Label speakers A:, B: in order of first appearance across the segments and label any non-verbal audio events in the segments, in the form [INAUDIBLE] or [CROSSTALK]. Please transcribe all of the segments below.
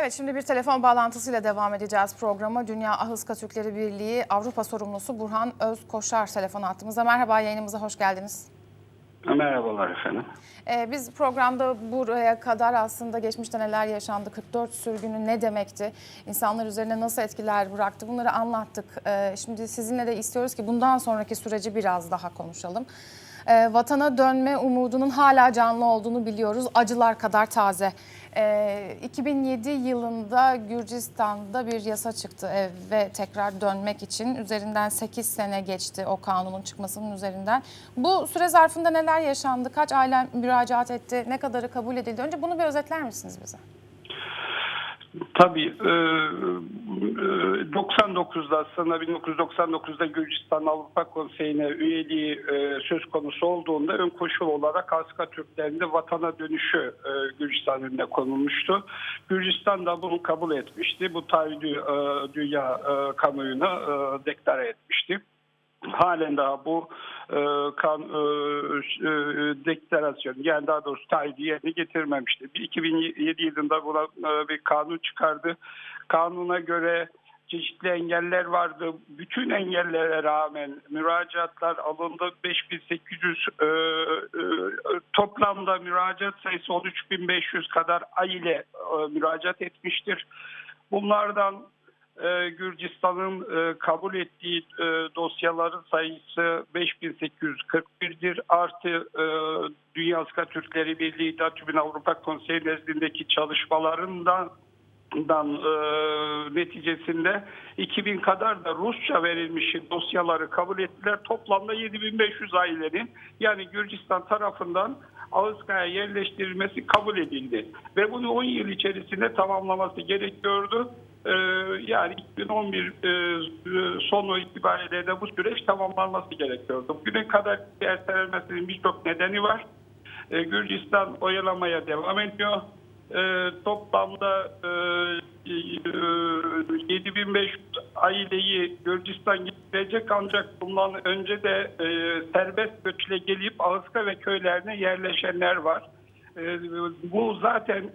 A: Evet şimdi bir telefon bağlantısıyla devam edeceğiz programa. Dünya Ahıska Türkleri Birliği Avrupa sorumlusu Burhan Özkoşar telefon attığımızda. Merhaba yayınımıza hoş geldiniz.
B: Merhabalar efendim.
A: Ee, biz programda buraya kadar aslında geçmişte neler yaşandı, 44 sürgünü ne demekti, insanlar üzerine nasıl etkiler bıraktı bunları anlattık. Ee, şimdi sizinle de istiyoruz ki bundan sonraki süreci biraz daha konuşalım. Ee, vatana dönme umudunun hala canlı olduğunu biliyoruz, acılar kadar taze. Ee, 2007 yılında Gürcistan'da bir yasa çıktı eve tekrar dönmek için. Üzerinden 8 sene geçti o kanunun çıkmasının üzerinden. Bu süre zarfında neler yaşandı? Kaç aile müracaat etti? Ne kadarı kabul edildi? Önce bunu bir özetler misiniz bize?
B: Tabii e, e, 99'da aslında 1999'da Gürcistan Avrupa Konseyi'ne üyeliği e, söz konusu olduğunda ön koşul olarak Aska Türklerinde vatana dönüşü e, Gürcistan önüne konulmuştu. Gürcistan da bunu kabul etmişti. Bu taahhüdü e, dünya e, kamuoyuna e, deklare etmişti. Halen daha bu e, kan, e, e, deklarasyon yani daha doğrusu taahhüdü yerine getirmemişti. Bir 2007 yılında buna e, bir kanun çıkardı. Kanuna göre çeşitli engeller vardı. Bütün engellere rağmen müracaatlar alındı. 5800 e, e, toplamda müracaat sayısı 13500 kadar aile e, müracaat etmiştir. Bunlardan e, Gürcistan'ın e, kabul ettiği e, dosyaların sayısı 5841'dir. Artı e, Dünya Aska Türkleri Birliği Datübün Avrupa Konseyi nezdindeki çalışmalarından dan, e, neticesinde 2000 kadar da Rusça verilmiş dosyaları kabul ettiler. Toplamda 7500 ailenin yani Gürcistan tarafından Ağızkaya yerleştirilmesi kabul edildi. Ve bunu 10 yıl içerisinde tamamlaması gerekiyordu. Ee, yani 2011 e, sonu itibariyle de bu süreç tamamlanması gerekiyordu. Bugüne kadar ertelenmesinin birçok nedeni var. Ee, Gürcistan oyalamaya devam ediyor. Ee, toplamda e, e, 7500 aileyi Gürcistan getirecek ancak bundan önce de e, serbest göçle gelip Ağızka ve köylerine yerleşenler var. E, bu zaten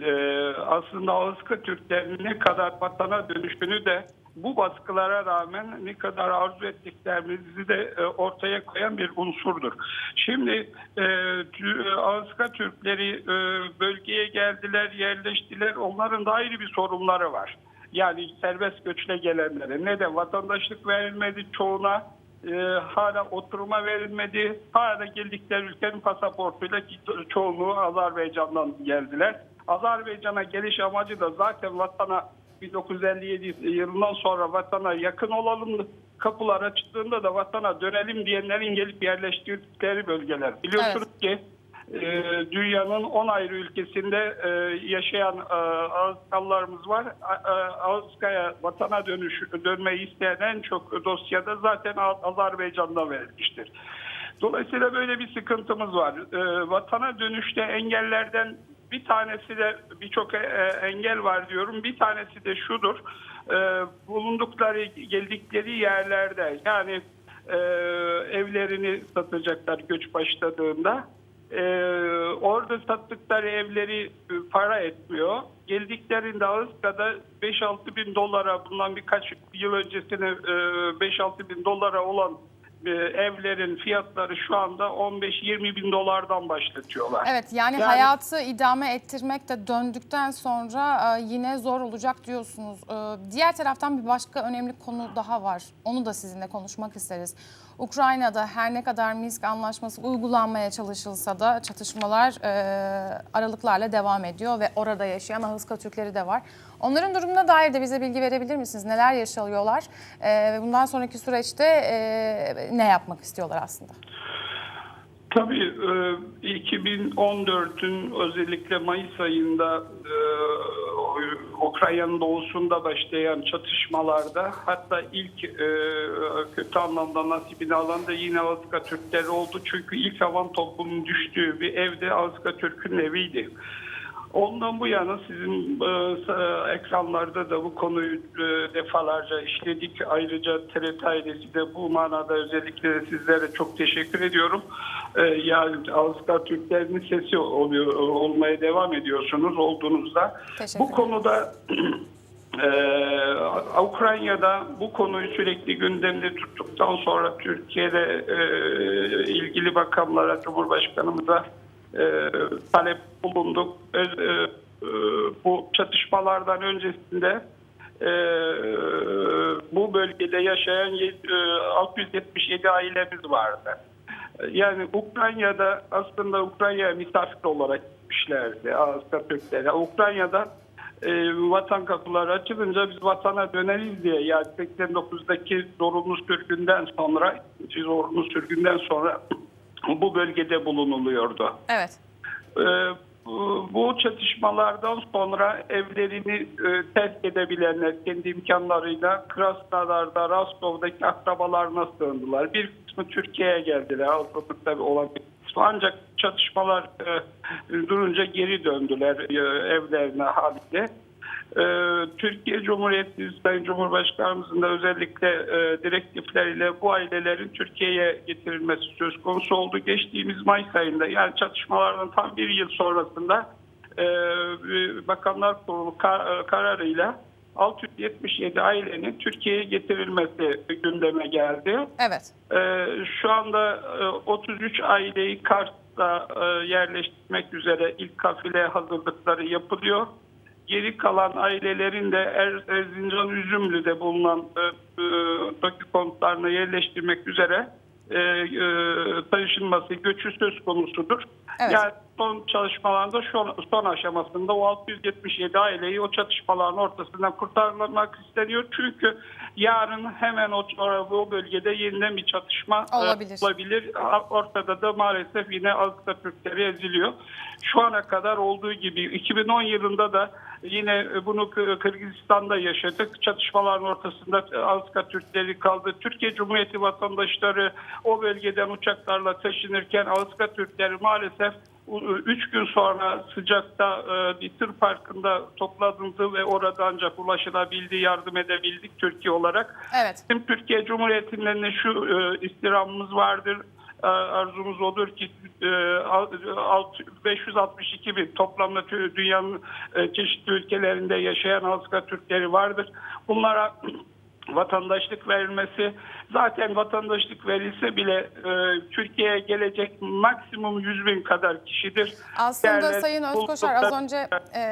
B: e, aslında Ağızka Türklerinin ne kadar vatana dönüşünü de bu baskılara rağmen ne kadar arzu ettiklerimizi de e, ortaya koyan bir unsurdur. Şimdi e, Ağızka Türkleri e, bölgeye geldiler, yerleştiler. Onların da ayrı bir sorunları var. Yani serbest göçle gelenlere ne de vatandaşlık verilmedi çoğuna e, hala oturuma verilmedi. Hala geldikleri ülkenin pasaportuyla çoğunluğu Azerbaycan'dan geldiler. Azerbaycan'a geliş amacı da zaten vatana 1957 yılından sonra vatana yakın olalım kapılar açıldığında da vatana dönelim diyenlerin gelip yerleştirdikleri bölgeler. Biliyorsunuz ki e, dünyanın 10 ayrı ülkesinde e, yaşayan e, Ağızkallarımız var. A- a- Ağızkaya vatana dönüş, dönmeyi isteyen en çok dosyada zaten Azerbaycan'da verilmiştir. Dolayısıyla böyle bir sıkıntımız var. E, vatana dönüşte engellerden bir tanesi de birçok e, engel var diyorum. Bir tanesi de şudur. E, bulundukları, geldikleri yerlerde yani e, evlerini satacaklar göç başladığında. E, orada sattıkları evleri e, para etmiyor. Geldiklerinde Ağızka'da 5-6 bin dolara bundan birkaç yıl öncesine e, 5-6 bin dolara olan e, evlerin fiyatları şu anda 15-20 bin dolardan başlatıyorlar.
A: Evet yani,
B: Yani-
A: hayatı idame ettirmek de döndükten sonra e, yine zor olacak diyorsunuz. E, diğer taraftan bir başka önemli konu daha var. Onu da sizinle konuşmak isteriz. Ukrayna'da her ne kadar Minsk Anlaşması uygulanmaya çalışılsa da çatışmalar e, aralıklarla devam ediyor ve orada yaşayan Ahıska Türkleri de var. Onların durumuna dair de bize bilgi verebilir misiniz? Neler yaşıyorlar e, ve bundan sonraki süreçte e, ne yapmak istiyorlar aslında?
B: Tabii e, 2014'ün özellikle Mayıs ayında e, Ukrayna'nın doğusunda başlayan çatışmalarda hatta ilk e, kötü anlamda nasibini alan da yine Azka Türkleri oldu. Çünkü ilk havan topunun düştüğü bir evde Azka Türk'ün eviydi. Ondan bu yana sizin e, s- ekranlarda da bu konuyu e, defalarca işledik. Ayrıca TRT ailesi de bu manada özellikle sizlere çok teşekkür ediyorum. E, yani Ağustos Türklerin sesi oluyor, olmaya devam ediyorsunuz olduğunuzda. Bu konuda Ee, [CLEARS THROAT] Ukrayna'da bu konuyu sürekli gündemde tuttuktan sonra Türkiye'de e, ilgili bakanlara, Cumhurbaşkanımıza e, talep bulunduk. E, e, bu çatışmalardan öncesinde e, bu bölgede yaşayan yet- e, 677 ailemiz vardı. Yani Ukrayna'da aslında Ukrayna'ya misafir olarak gitmişlerdi Ağustos Türkleri. Ukrayna'da e, vatan kapıları açılınca biz vatana döneriz diye yani 89'daki zorunlu sürgünden sonra zorunlu sürgünden sonra bu bölgede bulunuluyordu.
A: Evet.
B: Ee, bu- çatışmalardan sonra evlerini e, terk edebilenler kendi imkanlarıyla Krasnodar'da, Rostov'daki akrabalarına sığındılar. Bir kısmı Türkiye'ye geldiler. Avrupa'da olan bir kısmı. Ancak çatışmalar e, durunca geri döndüler e, evlerine haliyle. Ee, Türkiye Cumhuriyeti Sayın Cumhurbaşkanımızın da özellikle e, direktifleriyle bu ailelerin Türkiye'ye getirilmesi söz konusu oldu. Geçtiğimiz Mayıs ayında yani çatışmalardan tam bir yıl sonrasında e, Bakanlar Kurulu kar- e, kararıyla 677 ailenin Türkiye'ye getirilmesi gündeme geldi.
A: Evet.
B: Ee, şu anda e, 33 aileyi Kars'ta e, yerleştirmek üzere ilk kafile hazırlıkları yapılıyor. Geri kalan ailelerin de er, Erzincan Üzümlü'de bulunan e, e, TOKİ konutlarına yerleştirmek üzere e, e, taşınması, göçü söz konusudur.
A: Evet.
B: Yani son çalışmalarda şu son aşamasında o 677 aileyi o çatışmaların ortasından kurtarmak isteniyor. Çünkü yarın hemen o, o bölgede yeniden bir çatışma e,
A: Olabilir.
B: olabilir. Ortada da maalesef yine Azıkta Türkleri eziliyor. Şu ana kadar olduğu gibi 2010 yılında da yine bunu Kı- Kırgızistan'da yaşadık. Çatışmaların ortasında Azıkta Türkleri kaldı. Türkiye Cumhuriyeti vatandaşları o bölgeden uçaklarla taşınırken Azıkta Türkleri maalesef 3 gün sonra sıcakta e, bir tır parkında toplanıldı ve orada ancak ulaşılabildi, yardım edebildik Türkiye olarak.
A: Evet.
B: Bizim Türkiye Cumhuriyeti'nden de şu e, istirhamımız vardır. E, arzumuz odur ki e, al- alt- 562 bin toplamda dünyanın e, çeşitli ülkelerinde yaşayan Azka Türkleri vardır. Bunlara vatandaşlık verilmesi zaten vatandaşlık verilse bile e, Türkiye'ye gelecek maksimum 100 bin kadar kişidir.
A: Aslında
B: Yerler
A: Sayın Özkoşar az önce e,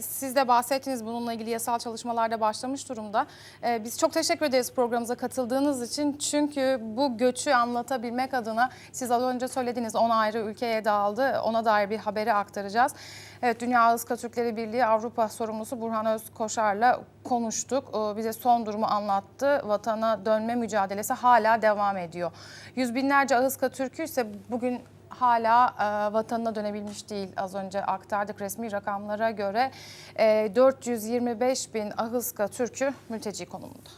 A: siz de bahsettiniz bununla ilgili yasal çalışmalarda başlamış durumda. E, biz çok teşekkür ederiz programımıza katıldığınız için. Çünkü bu göçü anlatabilmek adına siz az önce söylediniz 10 ayrı ülkeye dağıldı. Ona dair bir haberi aktaracağız. Evet Dünya Ağızka Türkleri Birliği Avrupa sorumlusu Burhan Özkoşar'la konuştuk. E, bize son durumu anlattı. Vatana dönme mücadelesi hala devam ediyor. Yüz binlerce Ağızka Türk'ü ise bugün hala e, vatanına dönebilmiş değil. Az önce aktardık resmi rakamlara göre e, 425 bin Ahıska Türk'ü mülteci konumunda.